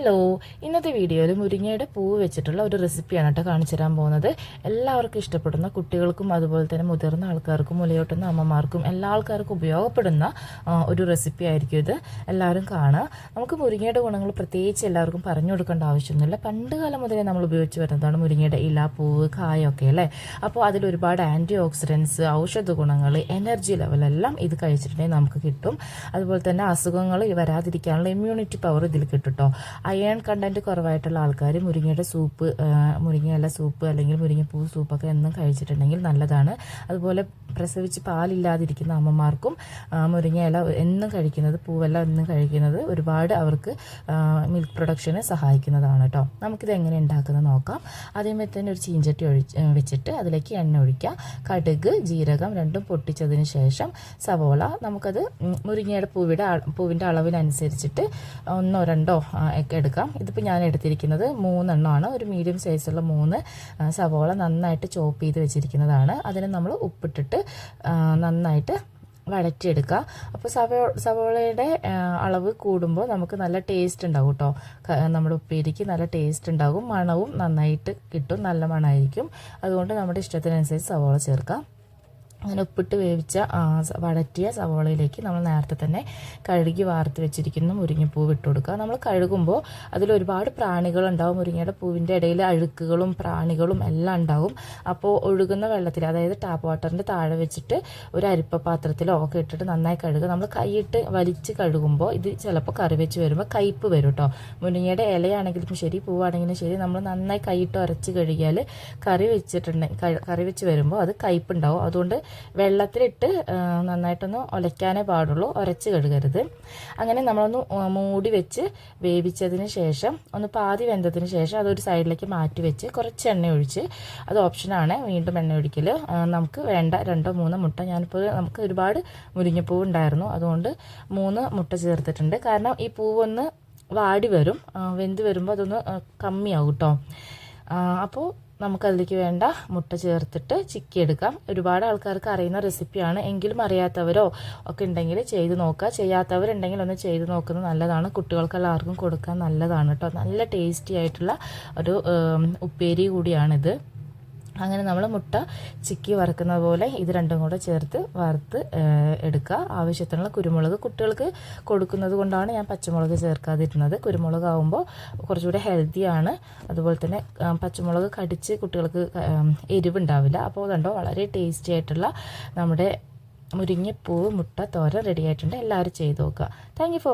Hello ഇന്നത്തെ വീഡിയോയിൽ മുരിങ്ങയുടെ പൂവ് വെച്ചിട്ടുള്ള ഒരു റെസിപ്പിയാണ് കേട്ടോ കാണിച്ചു തരാൻ പോകുന്നത്. എല്ലാവർക്കും ഇഷ്ടപ്പെടുന്ന കുട്ടികൾക്കും അതുപോലെ തന്നെ മുതിർന്ന ആൾക്കാർക്കും മുലയോട്ടുന്ന അമ്മമാർക്കും എല്ലാ ആൾക്കാർക്കും ഉപയോഗപ്പെടുന്ന ഒരു റെസിപ്പി ആയിരിക്കും ഇത്. എല്ലാവരും കാണുക. നമുക്ക് മുരിങ്ങയുടെ ഗുണങ്ങൾ പ്രത്യേകിച്ച് എല്ലാവർക്കും പറഞ്ഞു കൊടുക്കേണ്ട ആവശ്യമൊന്നുമില്ല. പണ്ട് കാലം മുതലേ നമ്മൾ ഉപയോഗിച്ച് വരുന്നതാണ് മുരിങ്ങയുടെ ഇല പൂവ് കായൊക്കെ അല്ലേ? അപ്പോൾ അതിൽ ഒരുപാട് ആന്റി ഓക്സിഡൻസ് ഔഷധ ഗുണങ്ങൾ എനർജി ലെവലെല്ലാം ഇത് കഴിച്ചിട്ടുണ്ടെങ്കിൽ നമുക്ക് കിട്ടും. അതുപോലെ തന്നെ അസുഖങ്ങൾ വരാതിരിക്കാനുള്ള ഇമ്മ്യൂണിറ്റി പവർ ഇതിൽ കിട്ടും കേട്ടോ അയൺ കണ്ടന്റ് കുറവായിട്ടുള്ള ആൾക്കാർ മുരിങ്ങയുടെ സൂപ്പ് മുരിങ്ങയല്ല മുരിങ്ങയില സൂപ്പ് അല്ലെങ്കിൽ മുരിങ്ങപ്പൂ സൂപ്പൊക്കെ എന്നും കഴിച്ചിട്ടുണ്ടെങ്കിൽ നല്ലതാണ്. അതുപോലെ പ്രസവിച്ച് പാലില്ലാതിരിക്കുന്ന അമ്മമാർക്കും മുരിങ്ങയില എന്നും കഴിക്കുന്നത് പൂവല്ല എന്നും കഴിക്കുന്നത് ഒരുപാട് അവർക്ക് മിൽക്ക് പ്രൊഡക്ഷന് സഹായിക്കുന്നതാണ് കേട്ടോ നമുക്കിത് എങ്ങനെ ഉണ്ടാക്കുന്നത് നോക്കാം. ആദ്യമേ തന്നെ ഒരു ചീഞ്ചട്ടി ഒഴിച്ച് വെച്ചിട്ട് അതിലേക്ക് എണ്ണ ഒഴിക്കുക കടുക് ജീരകം രണ്ടും പൊട്ടിച്ചതിന് ശേഷം സവോള. നമുക്കത് മുരിങ്ങയുടെ പൂവിയുടെ അ- പൂവിന്റെ അളവിനനുസരിച്ചിട്ട് ഒന്നോ രണ്ടോ എടുക്കാം. ഇതിപ്പോൾ ഞാൻ എടുത്തിരിക്കുന്നത് മൂന്നെണ്ണമാണ്. ഒരു മീഡിയം സൈസുള്ള മൂന്ന് സവോള നന്നായിട്ട് ചോപ്പ് ചെയ്ത് വെച്ചിരിക്കുന്നതാണ്. അതിന് നമ്മൾ ഉപ്പിട്ടിട്ട് നന്നായിട്ട് വഴറ്റിയെടുക്കുക. അപ്പോൾ സവോ സവോളയുടെ അളവ് കൂടുമ്പോൾ നമുക്ക് നല്ല ടേസ്റ്റ് ഉണ്ടാവും കേട്ടോ നമ്മുടെ ഉപ്പേരിക്ക് നല്ല ടേസ്റ്റ് ഉണ്ടാകും മണവും നന്നായിട്ട് കിട്ടും. നല്ല മണമായിരിക്കും അതുകൊണ്ട് നമ്മുടെ ഇഷ്ടത്തിനനുസരിച്ച് സവോള ചേർക്കാം. അങ്ങനെ ഉപ്പിട്ട് വേവിച്ച വഴറ്റിയ സവോളയിലേക്ക് നമ്മൾ നേരത്തെ തന്നെ കഴുകി വാർത്ത് വെച്ചിരിക്കുന്ന മുരിങ്ങപ്പൂവ് ഇട്ട് കൊടുക്കുക. നമ്മൾ കഴുകുമ്പോൾ അതിൽ ഒരുപാട് പ്രാണികളുണ്ടാവും മുരിങ്ങയുടെ പൂവിന്റെ ഇടയിൽ അഴുക്കുകളും പ്രാണികളും എല്ലാം ഉണ്ടാവും. അപ്പോൾ ഒഴുകുന്ന വെള്ളത്തിൽ അതായത് ടാപ്പ് വാട്ടറിന്റെ താഴെ വെച്ചിട്ട് ഒരു അരിപ്പ പാത്രത്തിലോ ഒക്കെ ഇട്ടിട്ട് നന്നായി കഴുകുക. നമ്മൾ കൈയിട്ട് വലിച്ച് കഴുകുമ്പോൾ ഇത് ചിലപ്പോൾ കറി വെച്ച് വരുമ്പോൾ കയ്പ്പ് വരും കേട്ടോ മുരിങ്ങയുടെ ഇലയാണെങ്കിലും ശരി പൂവാണെങ്കിലും ശരി നമ്മൾ നന്നായി കൈയിട്ട് ഉരച്ച് കഴുകിയാൽ കറി വെച്ചിട്ടുണ്ടെങ്കിൽ കറി വെച്ച് വരുമ്പോൾ അത് കയ്പ്പുണ്ടാവും. അതുകൊണ്ട് വെള്ളത്തിലിട്ട് നന്നായിട്ടൊന്ന് ഒലയ്ക്കാനേ പാടുള്ളൂ. ഉരച്ച് കഴുകരുത്. അങ്ങനെ നമ്മളൊന്ന് മൂടി വെച്ച് വേവിച്ചതിന് ശേഷം ഒന്ന് പാതി വെന്തതിന് ശേഷം അതൊരു സൈഡിലേക്ക് മാറ്റി വെച്ച് കുറച്ച് എണ്ണ ഒഴിച്ച് അത് ഓപ്ഷനാണ് വീണ്ടും എണ്ണ ഒഴിക്കൽ നമുക്ക് വേണ്ട രണ്ടോ മൂന്നോ മുട്ട. ഞാനിപ്പോൾ നമുക്ക് ഒരുപാട് മുരിങ്ങപ്പൂവ് ഉണ്ടായിരുന്നു. അതുകൊണ്ട് മൂന്ന് മുട്ട ചേർത്തിട്ടുണ്ട്. കാരണം ഈ പൂവൊന്ന് വാടി വരും. വെന്ത് വരുമ്പോൾ അതൊന്ന് കമ്മിയാവും കേട്ടോ. അപ്പോൾ നമുക്കതിലേക്ക് വേണ്ട മുട്ട ചേർത്തിട്ട് ചിക്കി എടുക്കാം ഒരുപാട് ആൾക്കാർക്ക് അറിയുന്ന റെസിപ്പിയാണ്. എങ്കിലും അറിയാത്തവരോ ഒക്കെ ഉണ്ടെങ്കിൽ ചെയ്ത് നോക്കുക. ചെയ്യാത്തവരുണ്ടെങ്കിൽ ഒന്ന് ചെയ്ത് നോക്കുന്നത് നല്ലതാണ്. കുട്ടികൾക്ക് എല്ലാവർക്കും കൊടുക്കാൻ നല്ലതാണ് കേട്ടോ. നല്ല ടേസ്റ്റി ആയിട്ടുള്ള ഒരു ഉപ്പേരി കൂടിയാണിത്. അങ്ങനെ നമ്മൾ മുട്ട ചിക്കി വറുക്കുന്ന പോലെ ഇത് രണ്ടും കൂടെ ചേർത്ത് വറുത്ത് എടുക്കുക. ആവശ്യത്തിനുള്ള കുരുമുളക് കുട്ടികൾക്ക് കൊടുക്കുന്നത് കൊണ്ടാണ് ഞാൻ പച്ചമുളക് ചേർക്കാതിരുന്നത്. കുരുമുളക് ആകുമ്പോൾ കുറച്ചുകൂടെ ഹെൽത്തിയാണ് അതുപോലെ തന്നെ പച്ചമുളക് കടിച്ച് കുട്ടികൾക്ക് എരിവുണ്ടാവില്ല. അപ്പോൾ അതുണ്ടോ വളരെ ടേസ്റ്റി ആയിട്ടുള്ള നമ്മുടെ മുരിങ്ങപ്പൂവ് മുട്ട തോര റെഡി ആയിട്ടുണ്ട്. എല്ലാവരും ചെയ്ത് നോക്കുക. Thank for